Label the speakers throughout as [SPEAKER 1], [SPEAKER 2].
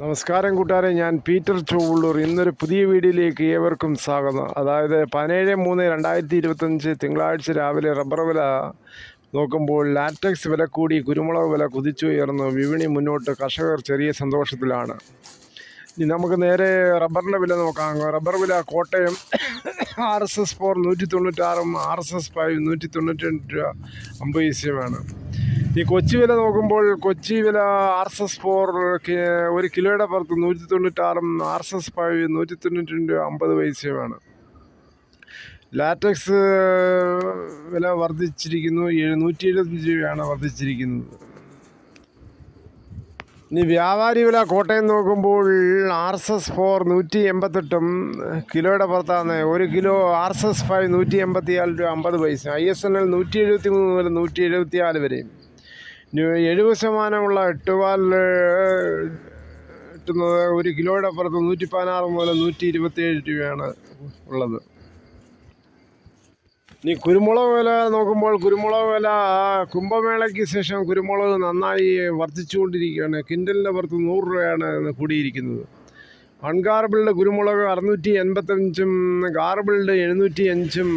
[SPEAKER 1] നമസ്കാരം കൂട്ടുകാരെ ഞാൻ പീറ്റർ ചൊവ്വള്ളൂർ. ഇന്നൊരു പുതിയ വീഡിയോയിലേക്ക് ഏവർക്കും സ്വാഗതം. അതായത് പതിനേഴ് മൂന്ന് രണ്ടായിരത്തി ഇരുപത്തഞ്ച് തിങ്കളാഴ്ച രാവിലെ റബ്ബർ വില നോക്കുമ്പോൾ ലാറ്റക്സ് വില കൂടി കുരുമുളക് വില കുതിച്ചുയർന്നു വിപണി മുന്നോട്ട് കർഷകർ ചെറിയ സന്തോഷത്തിലാണ്. ഇനി നമുക്ക് നേരെ റബ്ബറിന്റെ വില നോക്കാം. റബ്ബർ വില Kottayam R S S four നൂറ്റി തൊണ്ണൂറ്റാറും ആർ എസ് എസ് ഫൈവ് നൂറ്റി തൊണ്ണൂറ്റി രണ്ട് രൂപ അമ്പത് പൈസയുമാണ്. ഈ കൊച്ചി വില നോക്കുമ്പോൾ കൊച്ചി വില ആർ എസ് എസ് ഫോർ ഒരു കിലോയുടെ പുറത്ത് നൂറ്റി തൊണ്ണൂറ്റാറും ആർ എസ് എസ് ഫൈവ് നൂറ്റി തൊണ്ണൂറ്റി രണ്ട് അമ്പത് പൈസയുമാണ്. ലാറ്റക്സ് വില വർദ്ധിച്ചിരിക്കുന്നു. എഴുന്നൂറ്റി എഴുപത്തഞ്ച് രൂപയാണ് വർദ്ധിച്ചിരിക്കുന്നത്. ഇനി വ്യാപാരി വില കോട്ടയം നോക്കുമ്പോൾ ആർ എസ് എസ് ഫോർ നൂറ്റി എൺപത്തെട്ടും കിലോയുടെ പുറത്താണ്. ഒരു kilo R S S five നൂറ്റി എൺപത്തിയാൽ രൂപ അമ്പത് പൈസ. ഐ എസ് എൻ എൽ നൂറ്റി എഴുപത്തി മൂന്ന് മുതൽ നൂറ്റി എഴുപത്തിയാൽ വരെയും. എഴുപത് ശതമാനമുള്ള എട്ടുപാൽ കിട്ടുന്നത് ഒരു കിലോയുടെ അപ്പുറത്ത് നൂറ്റി പതിനാറ് മുതൽ നൂറ്റി ഇരുപത്തിയേഴ് രൂപയാണ് ഉള്ളത്. ഇനി കുരുമുളക് വില നോക്കുമ്പോൾ കുരുമുളക് വില കുംഭമേളയ്ക്ക് ശേഷം കുരുമുളക് നന്നായി വർദ്ധിച്ചുകൊണ്ടിരിക്കുകയാണ്. കിൻഡലിന്റെ പുറത്ത് നൂറ് രൂപയാണ് കൂടിയിരിക്കുന്നത്. അൺഗാർബിൾഡ് കുരുമുളക് അറുന്നൂറ്റി എൺപത്തഞ്ചും ഗാർബിൾഡ് എഴുന്നൂറ്റി അഞ്ചും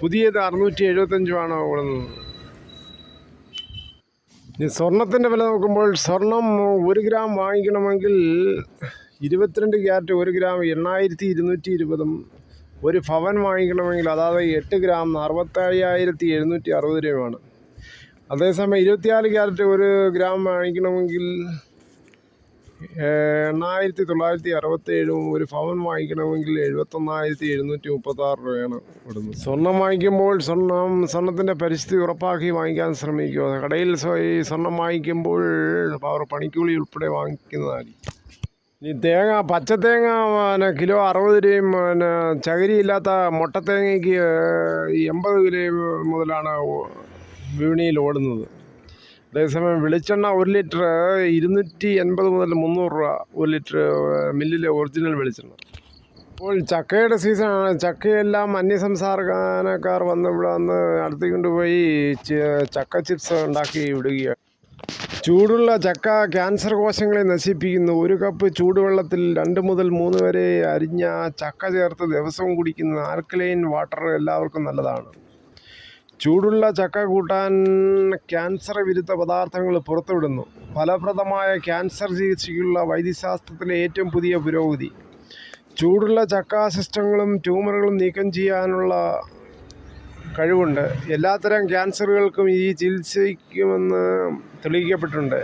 [SPEAKER 1] പുതിയത് അറുന്നൂറ്റി എഴുപത്തഞ്ചുമാണ് ഓടുന്നത് ഇനി സ്വർണത്തിന്റെ വില നോക്കുമ്പോൾ സ്വർണം ഒരു ഗ്രാം വാങ്ങിക്കണമെങ്കിൽ ഇരുപത്തിരണ്ട് ക്യാരറ്റ് ഒരു ഗ്രാം എണ്ണായിരത്തി ഇരുന്നൂറ്റി ഇരുപതും ഒരു ഭവൻ വാങ്ങിക്കണമെങ്കിൽ അതായത് എട്ട് ഗ്രാം അറുപത്തയ്യായിരത്തി എഴുന്നൂറ്റി അറുപത് രൂപയാണ്. അതേസമയം ഇരുപത്തിനാല് ക്യാരറ്റ് ഒരു ഗ്രാം വാങ്ങിക്കണമെങ്കിൽ എണ്ണായിരത്തി തൊള്ളായിരത്തി അറുപത്തേഴും ഒരു ഭവൻ വാങ്ങിക്കണമെങ്കിൽ എഴുപത്തൊന്നായിരത്തി എഴുന്നൂറ്റി മുപ്പത്താറ് രൂപയാണ് ഇവിടുന്ന്. സ്വർണം വാങ്ങിക്കുമ്പോൾ സ്വർണം സ്വർണത്തിന്റെ പരിസ്ഥിതി ഉറപ്പാക്കി വാങ്ങിക്കാൻ ശ്രമിക്കുക. കടയിൽ സ്വർണം വാങ്ങിക്കുമ്പോൾ അവർ പണിക്കൂലി ഉൾപ്പെടെ വാങ്ങിക്കുന്നതായിരിക്കും ഈ തേങ്ങ പച്ചത്തേങ്ങ പിന്നെ കിലോ അറുപത് രൂപയും പിന്നെ ചകിരിയില്ലാത്ത മുട്ടത്തേങ്ങയ്ക്ക് എൺപത് കിലോ മുതലാണ് വിപണിയിൽ ഓടുന്നത്. അതേസമയം വെളിച്ചെണ്ണ ഒരു ലിറ്റർ ഇരുന്നൂറ്റി എൺപത് മുതൽ മുന്നൂറ് രൂപ ഒരു ലിറ്റർ മില്ലിലെ ഒറിജിനൽ വെളിച്ചെണ്ണ. ഇപ്പോൾ ചക്കയുടെ സീസണാണ് ചക്കയെല്ലാം അന്യസംസാരക്കാർ വന്ന് ഇവിടെ വന്ന് നടത്തി കൊണ്ടുപോയി ചക്ക ചിപ്സ് ഉണ്ടാക്കി വിടുകയാണ്. ചൂടുള്ള ചക്ക ക്യാൻസർ കോശങ്ങളെ നശിപ്പിക്കുന്നു. ഒരു കപ്പ് ചൂടുവെള്ളത്തിൽ രണ്ട് മുതൽ മൂന്ന് വരെ അരിഞ്ഞ ചക്ക ചേർത്ത് ദിവസവും കുടിക്കുന്ന ആൽക്കലൈൻ വാട്ടർ എല്ലാവർക്കും നല്ലതാണ്. ചൂടുള്ള ചക്ക കൂട്ടാൻ ക്യാൻസർ വിരുദ്ധ പദാർത്ഥങ്ങൾ പുറത്തുവിടുന്നു. ഫലപ്രദമായ ക്യാൻസർ ചികിത്സയ്ക്കുള്ള വൈദ്യശാസ്ത്രത്തിലെ ഏറ്റവും പുതിയ പുരോഗതി. ചൂടുള്ള ചക്ക സിസ്റ്റങ്ങളും ട്യൂമറുകളും നീക്കം ചെയ്യാനുള്ള കഴിവുണ്ട്. എല്ലാത്തരം ക്യാൻസറുകൾക്കും ഈ ചികിത്സിക്കുമെന്ന് തെളിയിക്കപ്പെട്ടിട്ടുണ്ട്.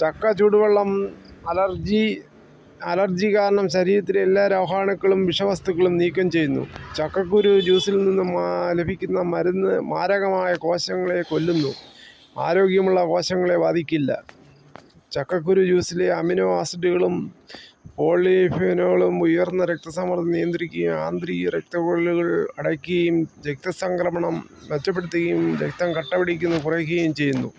[SPEAKER 1] ചക്ക ചൂടുവെള്ളം അലർജി അലർജി കാരണം ശരീരത്തിലെ എല്ലാ രോഗാണുക്കളും വിഷവസ്തുക്കളും നീക്കം ചെയ്യുന്നു. ചക്കക്കുരു ജ്യൂസിൽ നിന്ന് ലഭിക്കുന്ന മരുന്ന് മാരകമായ കോശങ്ങളെ കൊല്ലുന്നു. ആരോഗ്യമുള്ള കോശങ്ങളെ ബാധിക്കില്ല. ചക്കക്കുരു ജ്യൂസിലെ അമിനോ ആസിഡുകളും പോളിഫിനോളും ഉയർന്ന രക്തസമ്മർദ്ദം നിയന്ത്രിക്കുകയും ആന്തരിക രക്തക്കൊഴലുകൾ അടയ്ക്കുകയും രക്തസംക്രമണം മെച്ചപ്പെടുത്തുകയും രക്തം കട്ടപിടിക്കുന്നത് കുറയ്ക്കുകയും ചെയ്യുന്നു.